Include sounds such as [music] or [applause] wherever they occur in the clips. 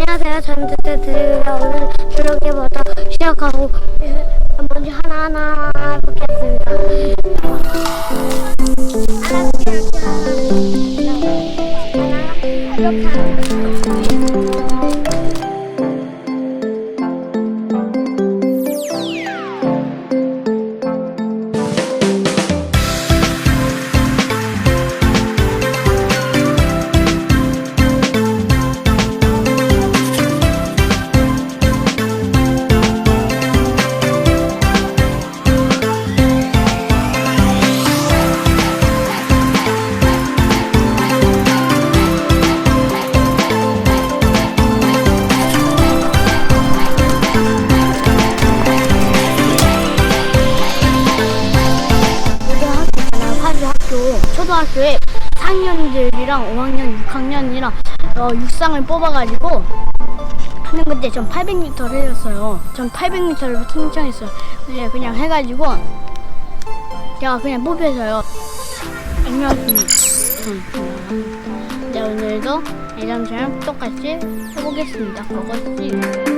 안녕하세요. 저는 드드 드리고요. 오늘 조력기부터 시작하고 먼저 하나하나 해보겠습니다. 초등학교에 4학년들이랑 5학년, 6학년이랑 어, 육상을 뽑아가지고 하는 건데 전 800m를 해줬어요. 전 800m를 신청했어요. 네, 그냥 해가지고 제가 그냥 뽑혀서요. 안녕하십니까. 네, 오늘도 예전처럼 똑같이 해보겠습니다. 그것이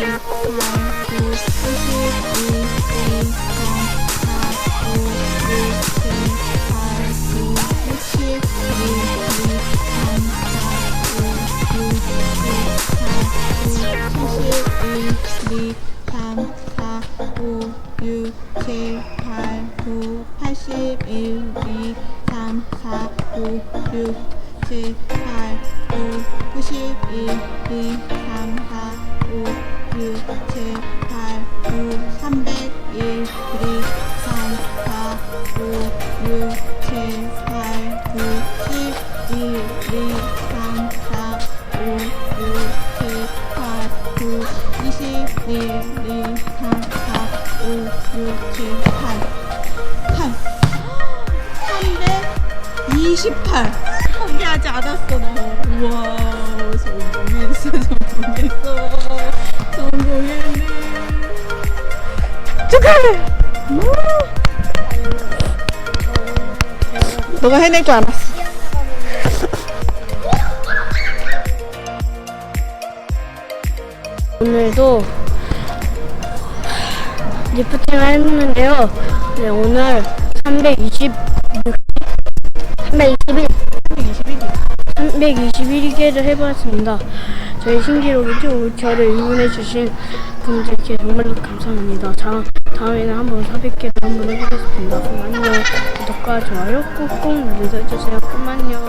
팔십 6, 7, 8, 9, 301, 2, 3, 4, 5, 6, 7, 8, 9, 10, 1, 2, 3, 4, 5, 6, 7, 8, 9, 21, 2, 3, 4, 5, 6, 7, 8, 8, 328. 포기하지 않았어, 너. 우와. 축하해 너가 해낼 줄 알았어 [laughs] 오늘도 리프팅을 했는데요. 네, 오늘 320, 321, 321개를 해보았습니다. 저희 신기록이죠. 저를 응원해주신 분들께 정말로 감사합니다. 자, 다음에는 한번 400개를 한번 해보겠습니다. 그럼 안녕. 구독과 좋아요 꾹꾹 눌러주세요. 안녕.